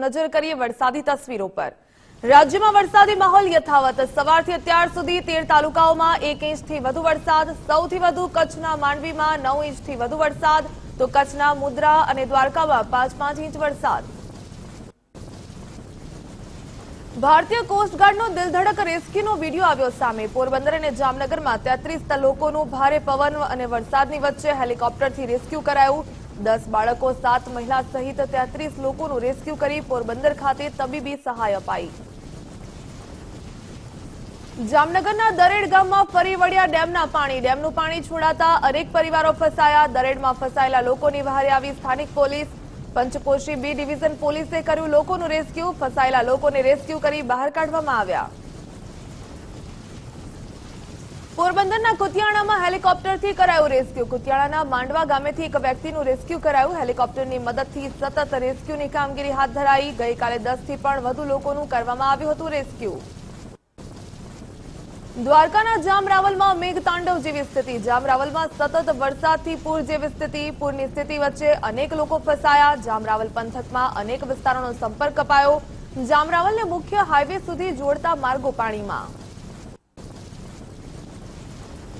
નજર કરીએ વરસાદી તસવીરો પર. રાજ્યમાં વરસાદી માહોલ યથાવત. સવારથી અત્યાર સુધી તેર તાલુકાઓમાં એક ઇંચથી વધુ વરસાદ, સૌથી વધુ કચ્છના માંડવીમાં નવ ઇંચથી વધુ વરસાદ, તો કચ્છના મુદ્રા અને દ્વારકામાં પાંચ પાંચ ઇંચ વરસાદ. ભારતીય કોસ્ટગાર્ડનો દિલધડક રેસ્ક્યુનો વીડિયો આવ્યો સામે. પોરબંદર અને જામનગરમાં તેત્રીસ લોકોનું ભારે પવન અને વરસાદની વચ્ચે હેલિકોપ્ટરથી રેસ્ક્યુ કરાયું. દસ બાળકો, સાત મહિલા સહિત તેત્રીસ લોકોનું રેસ્ક્યુ કરી પોરબંદર ખાતે તબીબી સહાય અપાઈ. જામનગરના દરેડ ગામમાં ફરી વળ્યા ડેમના પાણી. ડેમનું પાણી છોડાતા અનેક પરિવારો ફસાયા. દરેડમાં ફસાયેલા લોકોની વહારે આવી સ્થાનિક પોલીસ. પંચકોશી બી ડિવિઝન પોલીસે કર્યું લોકોનું રેસ્ક્યુ. ફસાયેલા લોકોને રેસ્ક્યુ કરી બહાર કાઢવામાં આવ્યા. પોરબંદરના કુતિયાણામાં હેલિકોપ્ટરથી કરાયું રેસ્ક્યુ. કુતિયાણાના માંડવા ગામેથી એક વ્યક્તિનું રેસ્ક્યુ કરાયું. હેલિકોપ્ટરની મદદથી સતત રેસ્ક્યુની કામગીરી હાથ ધરાઈ ગઈકાલે દસથી પણ વધુ લોકોનું કરવામાં આવ્યું હતું રેસ્ક્યુ. દ્વારકાના જામરાવલમાં મેઘતાંડવ જેવી સ્થિતિ. જામરાવલમાં સતત વરસાદથી પૂર જેવી સ્થિતિ. પૂરની સ્થિતિ વચ્ચે અનેક લોકો ફસાયા. જામરાવલ પંથકમાં અનેક વિસ્તારોનો સંપર્ક કપાયો. જામરાવલને મુખ્ય હાઈવે સુધી જોડતા માર્ગો પાણીમાં.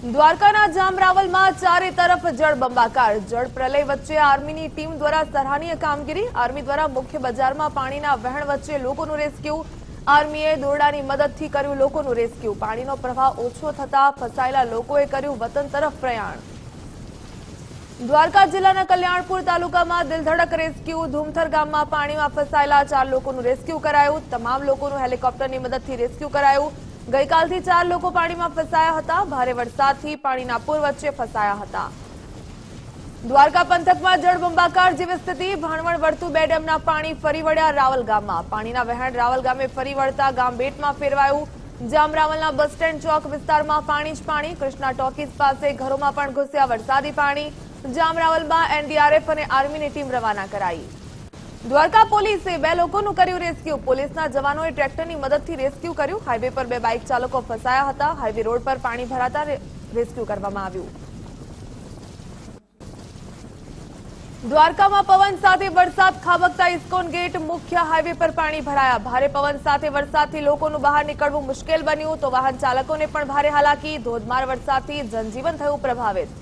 દ્વારકાના જામરાવલમાં ચારે તરફ જળબંબાકાર. જળ પ્રલય વચ્ચે આર્મીની ટીમ દ્વારા સરાહનીય કામગીરી. આર્મી દ્વારા મુખ્ય બજારમાં પાણીના વહેણ વચ્ચે લોકોનું રેસ્ક્યુ. આર્મીએ દોરડાની મદદથી કર્યું લોકોનું રેસ્ક્યુ. પાણીનો પ્રવાહ ઓછો થતા ફસાયેલા લોકોએ કર્યું વતન તરફ પ્રયાણ. દ્વારકા જિલ્લાના કલ્યાણપુર તાલુકામાં દિલધડક રેસ્ક્યુ. ધૂમથર ગામમાં પાણીમાં ફસાયેલા ચાર લોકોનું રેસ્ક્યુ કરાયું. તમામ લોકોનું હેલિકોપ્ટરની મદદથી રેસ્ક્યુ કરાયું. ગઈકાલથી ચાર લોકો પાણીમાં ફસાયા હતા. ભારે વરસાદથી પાણીના પૂર વચ્ચે ફસાયા હતા. દ્વારકા પંથકમાં જળબંબાકાર જેવી સ્થિતિ. ભાણવડ વળતું બે ડેમના પાણી ફરી વળ્યા રાવલ ગામમાં. પાણીના વહેણ રાવલ ગામે ફરી વળતા ગામ બેટમાં ફેરવાયું. જામરાવલના બસ સ્ટેન્ડ ચોક વિસ્તારમાં પાણી જ પાણી. કૃષ્ણા ટોકીઝ પાસે ઘરોમાં પણ ઘૂસ્યા વરસાદી પાણી. જામરાવલમાં એનડીઆરએફ અને આર્મીની ટીમ રવાના કરાઈ. દ્વારકા પોલીસે બે લોકોનું કર્યું રેસ્ક્યુ. પોલીસના જવાનોએ ટ્રેક્ટરની મદદથી રેસ્ક્યુ કર્યું. હાઈવે પર બે બાઇક ચાલકો ફસાયા હતા. હાઈવે રોડ પર પાણી ભરાતા રેસ્ક્યુ કરવામાં આવ્યું. દ્વારકામાં પવન સાથે વરસાદ ખાબકતા ઇસ્કોન ગેટ મુખ્ય હાઈવે પર પાણી ભરાયા. ભારે પવન સાથે વરસાદથી લોકોનું બહાર નીકળવું મુશ્કેલ બન્યું. તો વાહન ચાલકોને પણ ભારે હાલાકી. ધોધમાર વરસાદથી જનજીવન થયું પ્રભાવિત.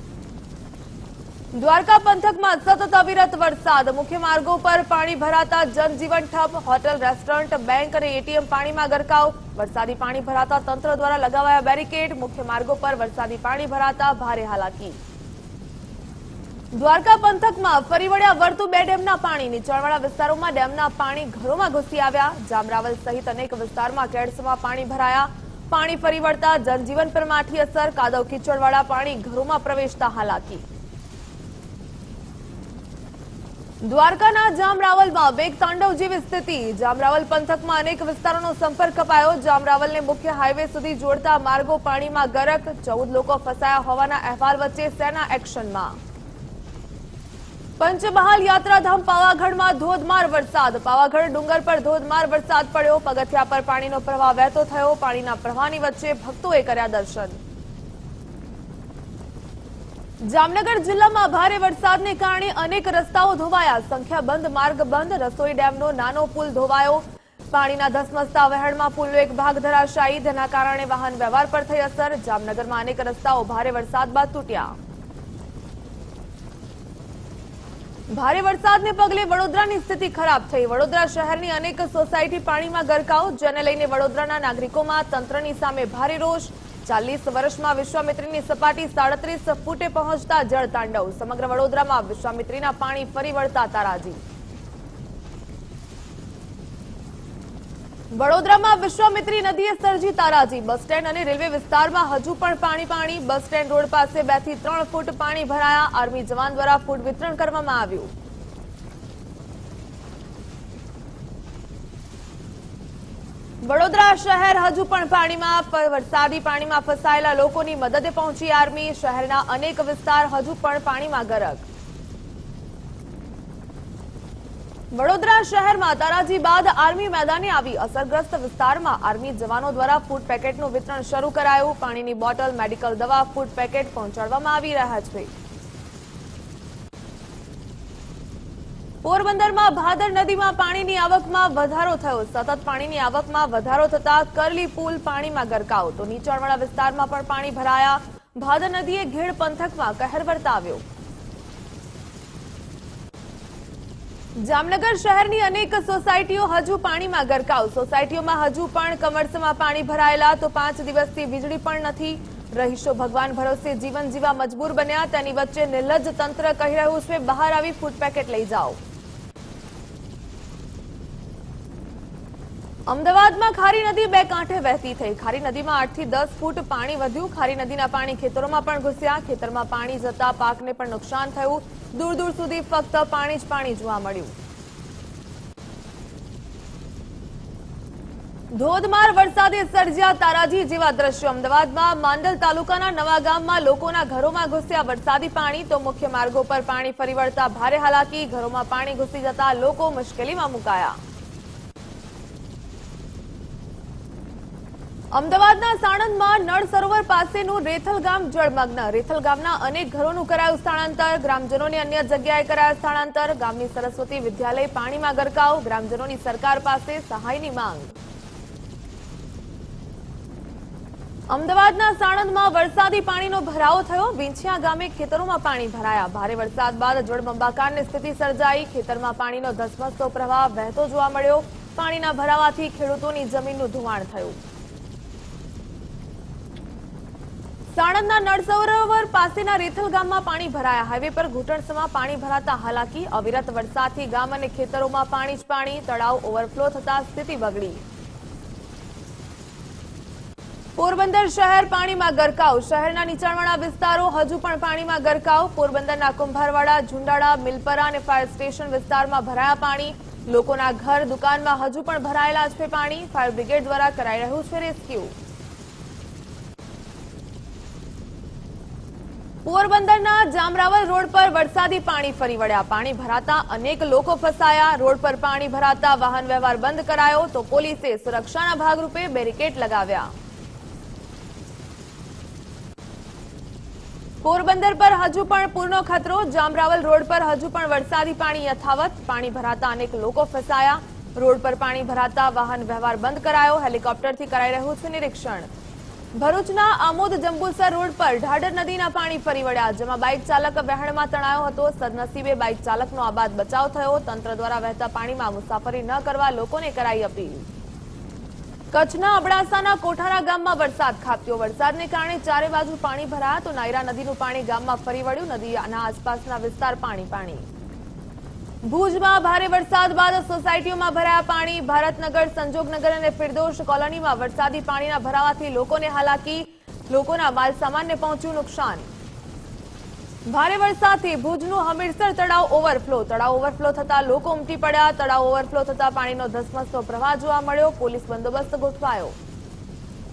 દ્વારકા પંથકમાં સતત અવિરત વરસાદ. મુખ્ય માર્ગો પર પાણી ભરાતા જનજીવન ઠપ, હોટલ, રેસ્ટોરન્ટ, બેંક અને એટીએમ પાણીમાં ગરકાવ. વરસાદી પાણી ભરાતા તંત્ર દ્વારા લગાવાયા બેરિકેડ. મુખ્ય માર્ગો પર વરસાદી પાણી ભરાતા ભારે હાલાકી. દ્વારકા પંથકમાં ફરી વળ્યા વર્તુ બે ડેમના પાણી. નીચાણવાળા વિસ્તારોમાં ડેમના પાણી ઘરોમાં ઘૂસી આવ્યા. જામરાવલ સહિત અનેક વિસ્તારમાં કેડસમાં પાણી ભરાયા. પાણી ફરી વળતા જનજીવન પર માઠી અસર. કાદવ કીચડવાળા પાણી ઘરોમાં પ્રવેશતા હાલાકી. દ્વારકાના જામરાવલમાં વેગ તાંડવ જેવી સ્થિતિ. જામરાવલ પંથકમાં અનેક વિસ્તારોનો સંપર્ક કપાયો જામરાવલને મુખ્ય હાઈવે સુધી જોડતા માર્ગો પાણીમાં ગરક. ચૌદ લોકો ફસાયા હોવાના અહેવાલ વચ્ચે સેના એક્શનમાં. પંચમહાલ યાત્રાધામ પાવાગઢમાં ધોધમાર વરસાદ. પાવાગઢ ડુંગર પર ધોધમાર વરસાદ પડ્યો. પગથિયા પર પાણીનો પ્રવાહ વહેતો થયો. પાણીના પ્રવાહની વચ્ચે ભક્તોએ કર્યા દર્શન. જામનગર જિલ્લામાં ભારે વરસાદને કારણે અનેક રસ્તાઓ ધોવાયા. સંખ્યાબંધ માર્ગ બંધ, રસોઈ ડેમનો નાનો પુલ ધોવાયો. પાણીના ધસમસતા વહેણમાં પુલનો એક ભાગ ધરાશાયી. તેના કારણે વાહન વ્યવહાર પર થઈ અસર. જામનગરમાં અનેક રસ્તાઓ ભારે વરસાદ બાદ તૂટ્યા. ભારે વરસાદને પગલે વડોદરાની સ્થિતિ ખરાબ થઈ. વડોદરા શહેરની અનેક સોસાયટી પાણીમાં ગરકાવ, જેને લઈને વડોદરાના નાગરિકોમાં તંત્રની સામે ભારે રોષ. ચાલીસ વર્ષમાં વિશ્વામિત્રીની સપાટી સાડત્રીસ ફૂટે પહોંચતા જળતાંડવ સમગ્ર વડોદરામાં વિશ્વામિત્રીના પાણી ફરી વળતા તારાજી. વડોદરામાં વિશ્વામિત્રી નદીએ સર્જી તારાજી. બસ સ્ટેન્ડ અને રેલવે વિસ્તારમાં હજુ પણ પાણી પાણી. બસ સ્ટેન્ડ રોડ પાસે બેથી ત્રણ ફૂટ પાણી ભરાયા. આર્મી જવાન દ્વારા ફૂડ વિતરણ કરવામાં આવ્યું. વડોદરા શહેર હજુ પણ પાણીમાં વરસાદી પાણીમાં ફસાયેલા લોકોની મદદે પહોંચી આર્મી. શહેરના અનેક વિસ્તાર હજુ પણ પાણીમાં ગરક. વડોદરા શહેરમાં તારાજી બાદ આર્મી મેદાને આવી અસરગ્રસ્ત વિસ્તારમાં આર્મી જવાનો દ્વારા ફૂડ પેકેટનું વિતરણ શરૂ કરાયું. પાણીની બોટલ, મેડિકલ દવા, ફૂડ પેકેટ પહોંચાડવામાં આવી રહ્યા છે. પોરબંદરમાં ભાદર નદીમાં પાણીની આવકમાં વધારો થયો. સતત પાણીની આવકમાં વધારો થતા કરલી પુલ પાણીમાં ગરકાવ. તો નીચાણવાળા વિસ્તારમાં પણ પાણી ભરાયા. ભાદર નદીએ ઘેડ પંથકમાં કહેર વર્તાવ્યો. જામનગર શહેરની અનેક સોસાયટીઓ હજુ પાણીમાં ગરકાવ. સોસાયટીઓમાં હજુ પણ કમરસમાં પાણી ભરાયેલા તો પાંચ દિવસથી વીજળી પણ નથી. રહીશો ભગવાન ભરોસે જીવન જીવા મજબૂર બન્યા. તેની વચ્ચે નિર્લજ્જ તંત્ર કહી રહ્યું છે, બહાર આવી ફૂડ પેકેટ લઈ જાઓ. અમદાવાદમાં ખારી નદી બે કાંઠે વહેતી થઈ. ખારી નદીમાં આઠથી દસ ફૂટ પાણી વધ્યું. ખારી નદીના પાણી ખેતરોમાં પણ ઘૂસ્યા. ખેતરમાં પાણી જતા પાકને પણ નુકસાન થયું. દૂર દૂર સુધી ફક્ત પાણી જ પાણી જોવા મળ્યું. ધોધમાર વરસાદે સર્જ્યા તારાજી જેવા દ્રશ્યો. અમદાવાદમાં માંડલ તાલુકાના નવા ગામમાં લોકોના ઘરોમાં ઘૂસ્યા વરસાદી પાણી. તો મુખ્ય માર્ગો પર પાણી ફરી વળતા ભારે હાલાકી. ઘરોમાં પાણી ઘૂસી જતા લોકો મુશ્કેલીમાં મુકાયા. અમદાવાદના સાણંદમાં નળ સરોવર પાસેનું રેથલ ગામ જળમગ્ન. રેથલ ગામના અનેક ઘરોનું કરાયું સ્થળાંતર. ગ્રામજનોને અન્ય જગ્યાએ કરાયું સ્થળાંતર. ગામની સરસ્વતી વિદ્યાલય પાણીમાં ગરકાવ. ગ્રામજનોની સરકાર પાસે સહાયની માંગ. અમદાવાદના સાણંદમાં વરસાદી પાણીનો ભરાવો થયો. વિંછિયા ગામે ખેતરોમાં પાણી ભરાયા. ભારે વરસાદ બાદ જળબંબાકારની સ્થિતિ સર્જાઈ. ખેતરમાં પાણીનો ધસમસતો પ્રવાહ વહેતો જોવા મળ્યો. પાણીના ભરાવાથી ખેડૂતોની જમીનનું ધોવાણ થયું. સાણંદના નળસરોવર પાસેના રેથલ ગામમાં પાણી ભરાયા. હાઈવે પર ઘૂંટણસમાં પાણી ભરાતા હાલાકી, અવિરત વરસાદથી ગામ અને ખેતરોમાં પાણી જ પાણી, તળાવ ઓવરફ્લો થતા સ્થિતિ બગડી. પોરબંદર શહેર પાણીમાં ગરકાવ. શહેરના નીચાણવાળા વિસ્તારો હજુ પણ પાણીમાં ગરકાવ. પોરબંદરના કુંભારવાડા, ઝુંડાળા, મિલપરા અને ફાયર સ્ટેશન વિસ્તારમાં ભરાયા પાણી. લોકોના ઘર, દુકાનમાં હજુ પણ ભરાયેલા છે પાણી. ફાયર બ્રિગેડ દ્વારા કરાઈ રહ્યું છે રેસ્ક્યુ. પોરબંદરના જામરાવલ રોડ પર વરસાદી પાણી ફરી વળ્યા. પાણી ભરાતા અનેક લોકો ફસાયા. રોડ પર પાણી ભરાતા વાહન વ્યવહાર બંધ કરાયો તો પોલીસે સુરક્ષાના ભાગરૂપે બેરિકેડ લગાવ્યા. પોરબંદર પર હજુ પણ પૂરનો ખતરો. જામરાવલ રોડ પર હજુ પણ વરસાદી પાણી યથાવત. પાણી ભરાતા અનેક લોકો ફસાયા. રોડ પર પાણી ભરાતા વાહન વ્યવહાર બંધ કરાયો. હેલિકોપ્ટરથી કરાઈ રહ્યું છે નિરીક્ષણ. ભરૂચના આમોદ જંબુસર રોડ પર ઢાઢર નદીના પાણી ફરી વળ્યા, જેમાં બાઇક ચાલક વહેણમાં તણાયો હતો. સદનસીબે બાઇક ચાલકનો આબાદ બચાવ થયો. તંત્ર દ્વારા વહેતા પાણીમાં મુસાફરી ન કરવા લોકોને કરાઈ અપીલ. કચ્છના અબડાસાના કોઠારા ગામમાં વરસાદ ખાબક્યો. વરસાદને કારણે ચારે બાજુ પાણી ભરાયા તો નાયરા નદીનું પાણી ગામમાં ફરી વળ્યું. નદીના આસપાસના વિસ્તાર પાણી પાણી. ભુજમાં ભારે વરસાદ બાદ સોસાયટીઓમાં ભરાયા પાણી. ભારતનગર, સંજોગનગર અને ફિરદોશ કોલોનીમાં વરસાદી પાણીના ભરાવાથી લોકોને હાલાકી. લોકોના માલ સામાનને પહોંચ્યું નુકસાન. ભારે વરસાદથી ભુજનું હમીરસર તળાવ ઓવરફ્લો. તળાવ ઓવરફ્લો થતા લોકો ઉમટી પડ્યા. તળાવ ઓવરફ્લો થતા પાણીનો ધસમસતો પ્રવાહ જોવા મળ્યો. પોલીસ બંદોબસ્ત ગોઠવાયો.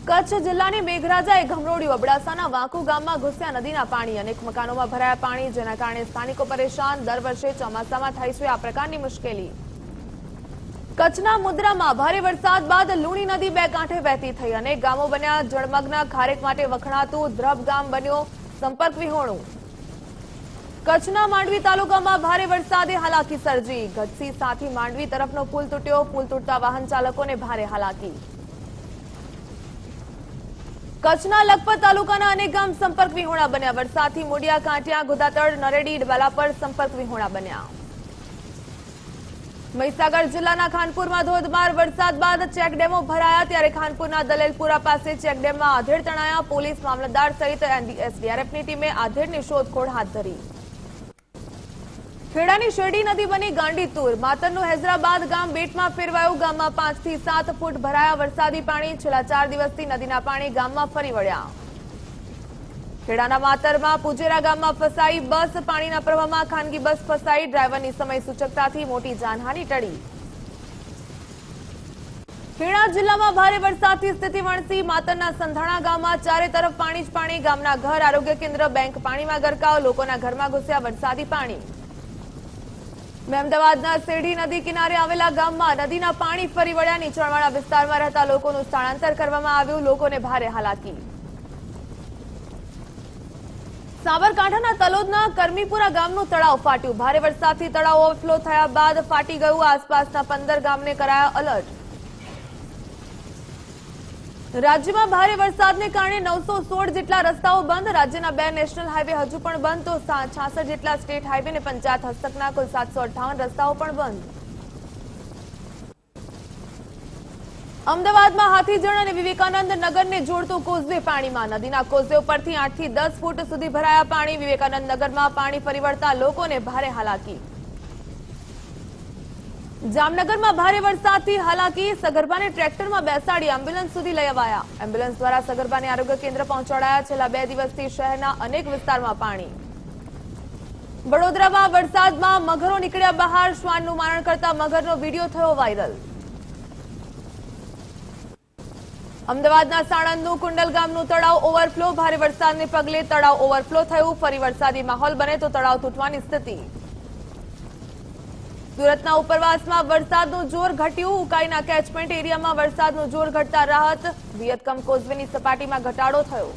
કચ્છ જિલ્લાની મેઘરાજાએ ઘમરોળ્યું અબડાસાના વાંકુ ગામમાં ઘૂસ્યા નદીના પાણી. અનેક મકાનોમાં ભરાયા પાણી, જેના કારણે સ્થાનિકો પરેશાન. દર વર્ષે ચોમાસામાં થાય છે આ પ્રકારની મુશ્કેલી. કચ્છના મુદ્રામાં ભારે વરસાદ બાદ લુણી નદી બે કાંઠે વહેતી થઈ. અને ગામો બન્યા જળમગ્ન. ખારેક માટે વખણાતું દ્રબ ગામ બન્યો. સંપર્ક વિહોણું. કચ્છના માંડવી તાલુકામાં ભારે વરસાદે હાલાકી સર્જી. ગઢસી સાથી માંડવી તરફનો પુલ તૂટ્યો. પુલ તૂટતા વાહન ચાલકોને ભારે હાલાકી. કચ્છના લખપત તાલુકાના અનેક ગામ સંપર્ક વિહોણા બન્યા. વરસાદથી મોડિયા, કાંટિયા ગુદાતળ નરેડી ડબાલાપર સંપર્ક વિહોણા બન્યા. મહીસાગર જિલ્લાના ખાનપુરમાં ધોધમાર વરસાદ બાદ ચેકડેમો ભરાયા ત્યારે ખાનપુરના દલેલપુરા પાસે ચેકડેમમાં આધેડ તણાયા. પોલીસ મામલતદાર સહિત એસડીઆરએફની ટીમે આધેડની શોધખોળ હાથ ધરી. ખેડાની શેરડી નદી બની ગાંડી તૂર માતરનું હૈદરાબાદ ગામ બેટમાં ફેરવાયું. ગામમાં પાંચથી સાત ફૂટ ભરાયા વરસાદી પાણી. છેલ્લા ચાર દિવસથી નદીના પાણી ગામમાં ફરી વળ્યા. ખેડાના માતરમાં પુજેરા ગામમાં ફસાઈ બસ. પાણીના પ્રવાહમાં ખાનગી બસ ફસાઈ. ડ્રાઈવરની સમય સૂચકતાથી મોટી જાનહાની ટળી. ખેડા જિલ્લામાં ભારે વરસાદથી સ્થિતિ વણસી. માતરના સંધાણા ગામમાં ચારે તરફ પાણી જ પાણી. ગામના ઘર, આરોગ્ય કેન્દ્ર, બેંક પાણીમાં ગરકાવ. લોકોના ઘરમાં ઘૂસ્યા વરસાદી પાણી. મહેમદાવાદના શેરડી નદી કિનારે આવેલા ગામમાં નદીના પાણી ફરી વળ્યા. નીચાણવાળા વિસ્તારમાં રહેતા લોકોનું સ્થળાંતર કરવામાં આવ્યું. લોકોને ભારે હાલાકી. સાબરકાંઠાના તલોદના કરમીપુરા ગામનું તળાવ ફાટ્યું. ભારે વરસાદથી તળાવ ઓવરફ્લો થયા બાદ ફાટી ગયું. આસપાસના પંદર ગામને કરાયા અલર્ટ. રાજ્યમાં ભારે વરસાદને કારણે નવસો સોળ જેટલા રસ્તાઓ બંધ, રાજ્યના બે નેશનલ હાઈવે હજુ પણ બંધ, તો છાસઠ જેટલા સ્ટેટ હાઈવે અને પંચાયત હસ્તકના કુલ સાતસો રસ્તાઓ પણ બંધ. અમદાવાદમાં હાથીજણ અને વિવેકાનંદ નગરને જોડતો કોઝવે પાણીમાં નદીના કોઝવે ઉપરથી આઠથી દસ ફૂટ સુધી ભરાયા પાણી, વિવેકાનંદ નગરમાં પાણી ફરી લોકોને ભારે હાલાકી. જામનગરમાં ભારે વરસાદથી હાલાકી, સગર્ભાને ટ્રેક્ટરમાં બેસાડી એમ્બ્યુલન્સ સુધી લઈ અવાયા. એમ્બ્યુલન્સ દ્વારા સગર્ભાને આરોગ્ય કેન્દ્ર પહોંચાડાયા, છેલ્લા બે દિવસથી શહેરના અનેક વિસ્તારમાં પાણી. વડોદરામાં વરસાદમાં મગરો નીકળ્યા બહાર, શ્વાનનું મારણ કરતા મગરનો વીડિયો થયો વાયરલ. અમદાવાદના સાણંદનું કુંડલ ગામનું તળાવ ઓવરફ્લો, ભારે વરસાદને પગલે તળાવ ઓવરફ્લો થયું. ફરી વરસાદી માહોલ બને તો તળાવ તૂટવાની સ્થિતિ. સુરતના ઉપરવાસમાં વરસાદનું જોર ઘટ્યું. ઉકાઈના કેચમેન્ટ એરિયામાં વરસાદનું જોર ઘટતા રાહત. વિયતકમ કોઝવેની સપાટીમાં ઘટાડો થયો.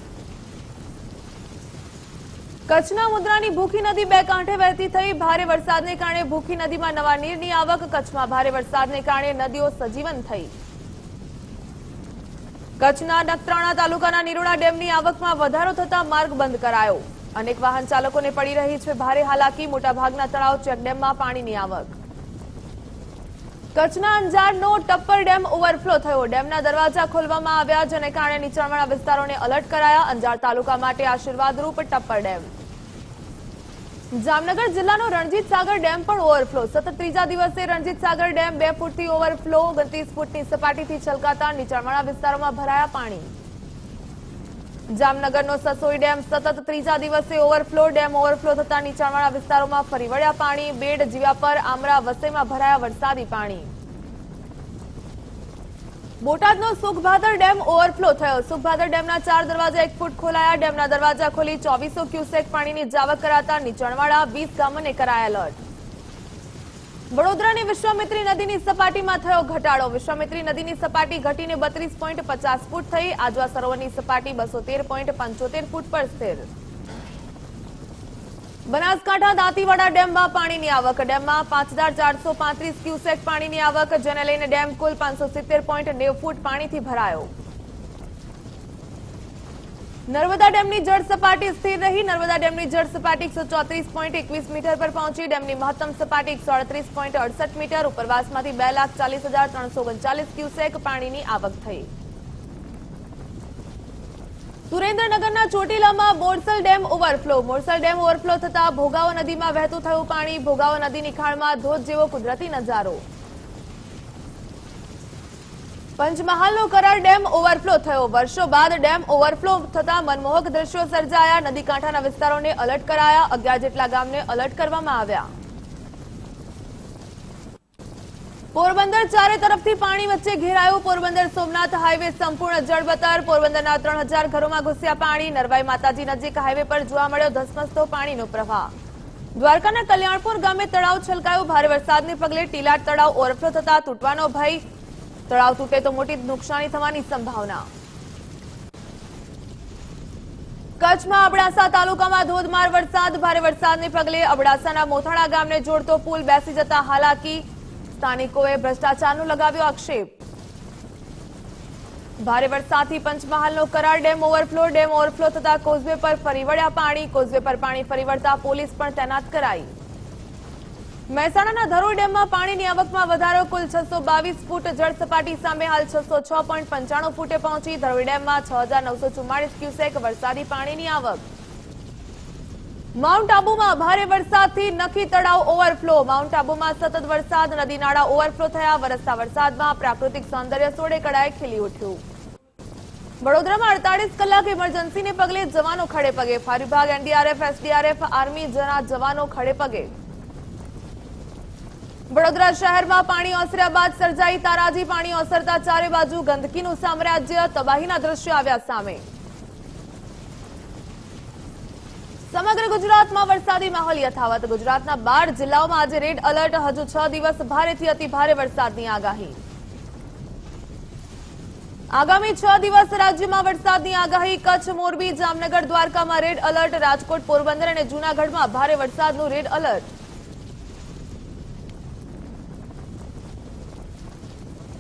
કચ્છના મુદ્રાની ભૂખી નદી બે કાંઠે વહેતી થઈ. ભારે વરસાદને કારણે ભૂખી નદીમાં નવા નીરની આવક. કચ્છમાં ભારે વરસાદને કારણે નદીઓ સજીવન થઈ. કચ્છના નખત્રાણા તાલુકાના નિરોડા ડેમની આવકમાં વધારો થતા માર્ગ બંધ કરાયો. અનેક વાહન ચાલકોને પડી રહી છે ભારે હાલાકી. મોટાભાગના તળાવ ચેકડેમમાં પાણીની આવક. કચ્છના અંજારનો ટપ્પર ડેમ ઓવરફ્લો થયો. ડેમના દરવાજા ખોલવામાં આવ્યા જેને કારણે નીચાણવાળા વિસ્તારોને અલર્ટ કરાયા. અંજાર તાલુકા માટે આશીર્વાદરૂપ ટપ્પર ડેમ. જામનગર જિલ્લાનો રણજીત સાગર ડેમ પણ ઓવરફ્લો. સતત ત્રીજા દિવસે રણજીત સાગર ડેમ બે ફૂટથી ઓવરફ્લો, ઓગણત્રીસ ફૂટની સપાટીથી છલકાતા નીચાણવાળા વિસ્તારોમાં ભરાયા પાણી. જામનગરનો સસોઈ ડેમ સતત ત્રીજા દિવસે ઓવરફ્લો, ડેમ ઓવરફ્લો થતા નીચાણવાળા વિસ્તારોમાં ફરી વળ્યા પાણી, બેડ જીવાપર આમરા વસેમાં ભરાયા વરસાદી પાણી. બોટાદનો સુખભાદર ડેમ ઓવરફ્લો થયો. સુખભાદર ડેમના ચાર દરવાજા એક ફૂટ ખોલાયા. ડેમના દરવાજા ખોલી ચોવીસો ક્યુસેક પાણીની જાવક કરાતા નીચાણવાળા વીસ ગામોને કરાયા એલર્ટ. વડોદરાની વિશ્વામિત્રી નદીની સપાટીમાં થયો ઘટાડો. વિશ્વામિત્રી નદીની સપાટી ઘટીને બત્રીસ પોઈન્ટ પચાસ ફૂટ થઈ. આજવા સરોવરની સપાટી બસો તેર પોઈન્ટ પંચોતેર ફૂટ પર સ્થિર. બનાસકાંઠા દાંતીવાડા ડેમમાં પાણીની આવક. ડેમમાં પાંચ હજાર ચારસો પાંત્રીસ ક્યુસેક પાણીની આવક, જેને લઈને ડેમ કુલ પાંચસો સિત્તેર પોઈન્ટ નેવ ફૂટ પાણીથી ભરાયો. નર્મદા ડેમની જળ સપાટી સ્થિર રહી. નર્મદા ડેમની જળ સપાટી એકસો ચોત્રીસ પોઈન્ટ એકવીસ મીટર પર પહોંચી. ડેમની મહત્તમ સપાટી એકસો અડત્રીસ પોઈન્ટ અડસઠ મીટર. ઉપરવાસમાંથી બે લાખ ચાલીસ હજાર ત્રણસો ઓગણચાલીસ ક્યુસેક પાણીની આવક થઈ. સુરેન્દ્રનગરના ચોટીલામાં Borsal dam overflow. Morsal dam overflow થતા ભોગાવો નદીમાં વહેતું થયું પાણી. ભોગાવો નદીની ખાળમાં ધોધ જેવો કુદરતી નજારો. પંચમહાલનો કરાર ડેમ ઓવરફ્લો થયો. વર્ષો બાદ ડેમ ઓવરફ્લો થતા મનમોહક દ્રશ્યો સર્જાયા. નદી કાંઠાના વિસ્તારોને અલર્ટ કરાયા. અગિયાર જેટલા ગામને અલર્ટ કરવામાં આવ્યા. પોરબંદર ચારે તરફથી પાણી વચ્ચે ઘેરાયું. પોરબંદર સોમનાથ હાઈવે સંપૂર્ણ જળબતર પોરબંદરના ત્રણ હજાર ઘરોમાં ઘૂસ્યા પાણી. નરવાઈ માતાજી નજીક હાઈવે પર જોવા મળ્યો ધસમસતો પાણીનો પ્રવાહ. દ્વારકાના કલ્યાણપુર ગામે તળાવ છલકાયું. ભારે વરસાદને પગલે ટીલાટ તળાવ ઓવરફ્લો થતા તૂટવાનો ભય. તળાવ તૂટે તો મોટી નુકસાની થવાની સંભાવના. કચ્છમાં અબડાસા તાલુકામાં ધોધમાર વરસાદ, ભારે વરસાદને પગલે અબડાસાના મોથાણા ગામને જોડતો પુલ બેસી જતા હાલાકી. સ્થાનિકોએ ભ્રષ્ટાચારનો લગાવ્યો આક્ષેપ. ભારે વરસાદથી પંચમહાલનો Karar dam overflow dam overflow થતા કોઝવે પર ફરી વળ્યા પાણી, કોઝવે પર પાણી ફરી વળતા પોલીસ પણ તૈનાત કરાઈ. મહેસાણાના ધરોઈ ડેમમાં પાણીની આવકમાં વધારો, કુલ છસો બાવીસ ફૂટ જળ સપાટી સામે હાલ છસો છ પોઈન્ટ પંચાણું ફૂટે પહોંચી ધરોઈ ડેમમાં છ હજાર નવસો ચુમ્માળીસ ક્યુસેક વરસાદી પાણીની આવક. માઉન્ટ આબુમાં ભારે વરસાદથી નખી તળાવ ઓવરફ્લો. માઉન્ટ આબુમાં સતત વરસાદ, નદી નાળા ઓવરફ્લો થયા. વરસતા વરસાદમાં પ્રાકૃતિક સૌંદર્ય સોળે કડાએ ખીલી ઉઠ્યું. વડોદરામાં અડતાલીસ કલાક ઇમરજન્સીને પગલે જવાનો ખડે પગે. ફાયર વિભાગ એનડીઆરએફ, એસડીઆરએફ, આર્મી જના જવાનો ખડે પગે. વડોદરા શહેરમાં પાણી ઓસર્યા બાદ સર્જાઈ તારાજી. પાણી ઓસરતા ચારે બાજુ ગંદકીનું સામ્રાજ્ય તબાહીના દ્રશ્યો આવ્યા સામે. સમગ્ર ગુજરાતમાં વરસાદી માહોલ યથાવત. ગુજરાતના બાર જિલ્લાઓમાં આજે રેડ એલર્ટ હજુ છ દિવસ ભારેથી અતિ ભારે વરસાદની આગાહી. આગામી છ દિવસ રાજ્યમાં વરસાદની આગાહી. કચ્છ, મોરબી, જામનગર, દ્વારકામાં રેડ એલર્ટ રાજકોટ, પોરબંદર અને જૂનાગઢમાં ભારે વરસાદનું રેડ એલર્ટ